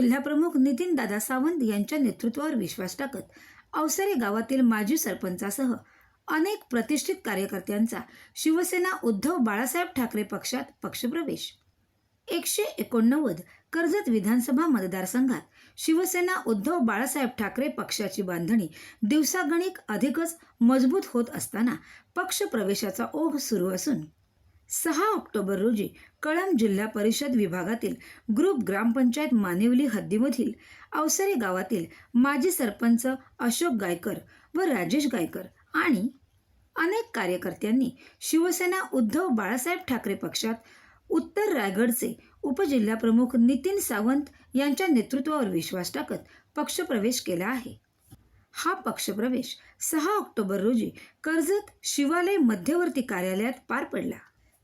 जिल्हाप्रमुख नितीन दादा सावंत यांच्या नेतृत्वावर विश्वास टाकत अवसरे गावातील माजी सरपंचासह अनेक प्रतिष्ठित कार्यकर्त्यांचा शिवसेना उद्धव बाळासाहेब ठाकरे पक्षात पक्षप्रवेश. एकशे एकोणनव्वद कर्जत विधानसभा मतदारसंघात शिवसेना उद्धव बाळासाहेब ठाकरे पक्षाची बांधणी दिवसागणिक अधिकच मजबूत होत असताना पक्षप्रवेशाचा ओघ सुरू असून सहा ऑक्टोबर रोजी कळंब जिल्हा परिषद विभागातील ग्रुप ग्रामपंचायत मानिवली हद्दीमधील अवसरे गावातील माजी सरपंच अशोक गायकर व राजेश गायकर आणि अनेक कार्यकर्त्यांनी शिवसेना उद्धव बाळासाहेब ठाकरे पक्षात उत्तर रायगडचे उपजिल्हाप्रमुख नितीन सावंत यांच्या नेतृत्वावर विश्वास टाकत पक्षप्रवेश केला आहे. हा पक्षप्रवेश सहा ऑक्टोबर रोजी कर्जत शिवालय मध्यवर्ती कार्यालयात पार पडला.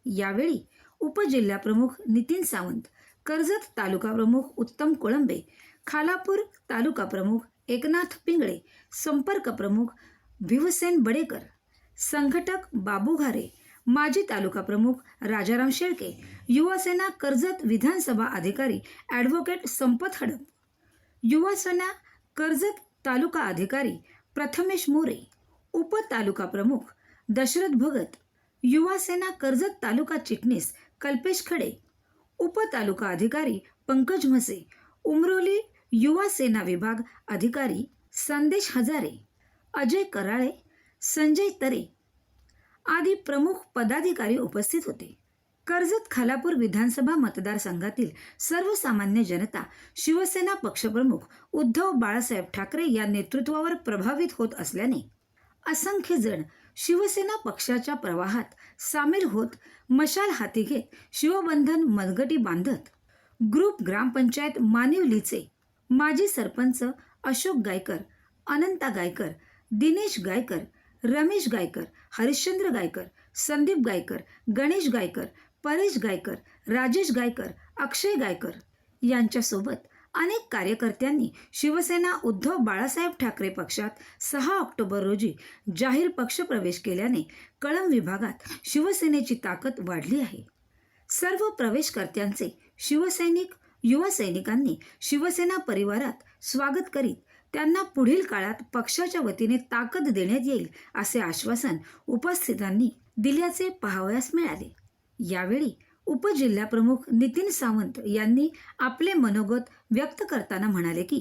यावेळी उपजिल्हाप्रमुख नितीन सावंत कर्जत तालुका प्रमुख उत्तम कोळंबे खालापूर तालुका प्रमुख एकनाथ पिंगळे संपर्क प्रमुख भिवसेन बडेकर संघटक बाबू घारे माजी तालुका प्रमुख राजाराम शेळके युवासेना कर्जत विधानसभा अधिकारी ॲडव्होकेट संपत हडप युवासेना कर्जत तालुका अधिकारी प्रथमेश मोरे उपतालुका प्रमुख दशरथ भगत युवासेना कर्जत तालुका चिटणीस कल्पेश खडे उपतालुका अधिकारी पंकज म्हसे उमरोली युवा सेना विभाग अधिकारी संदेश हजारे अजय कराळे संजय तरे आदी प्रमुख पदाधिकारी उपस्थित होते. कर्जत खालापूर विधानसभा मतदारसंघातील सर्वसामान्य जनता शिवसेना पक्षप्रमुख उद्धव बाळासाहेब ठाकरे या नेतृत्वावर प्रभावित होत असल्याने असंख्य जण शिवसेना पक्षाच्या प्रवाहात सामील होत मशाल हाती घेत शिवबंधन मनगटी बांधत ग्रुप ग्रामपंचायत मानिवलीचे माजी सरपंच अशोक गायकर अनंता गायकर दिनेश गायकर रमेश गायकर हरिश्चंद्र गायकर संदीप गायकर गणेश गायकर परेश गायकर राजेश गायकर अक्षय गायकर यांच्यासोबत अनेक कार्यकर्त्यांनी शिवसेना उद्धव बाळासाहेब ठाकरे पक्षात सहा ऑक्टोबर रोजी जाहीर पक्षप्रवेश केल्याने कळम विभागात शिवसेनेची ताकद वाढली आहे. सर्व प्रवेशकर्त्यांचे शिवसैनिक युवा सैनिकांनी शिवसेना परिवारात स्वागत करीत त्यांना पुढील काळात पक्षाच्या वतीने ताकद देण्यात येईल असे आश्वासन उपस्थितांनी दिल्याचे पाहावयास मिळाले. यावेळी उपजिल्हाप्रमुख नितीन सावंत यांनी आपले मनोगत व्यक्त करताना म्हणाले की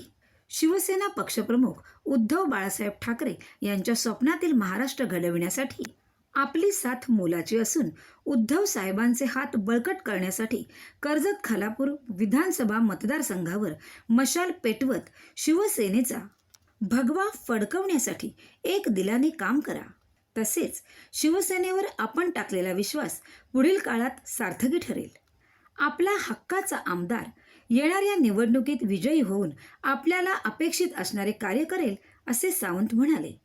शिवसेना पक्षप्रमुख उद्धव बाळासाहेब ठाकरे यांच्या स्वप्नातील महाराष्ट्र घडविण्यासाठी आपली साथ मोलाची असून उद्धव साहेबांचे हात बळकट करण्यासाठी कर्जत खालापूर विधानसभा मतदारसंघावर मशाल पेटवत शिवसेनेचा भगवा फडकवण्यासाठी एक दिलाने काम करा. तसेच शिवसेनेवर आपण टाकलेला विश्वास पुढील काळात सार्थकी ठरेल. आपला हक्काचा आमदार येणाऱ्या निवडणुकीत विजयी होऊन आपल्याला अपेक्षित असणारे कार्य करेल असे सावंत म्हणाले.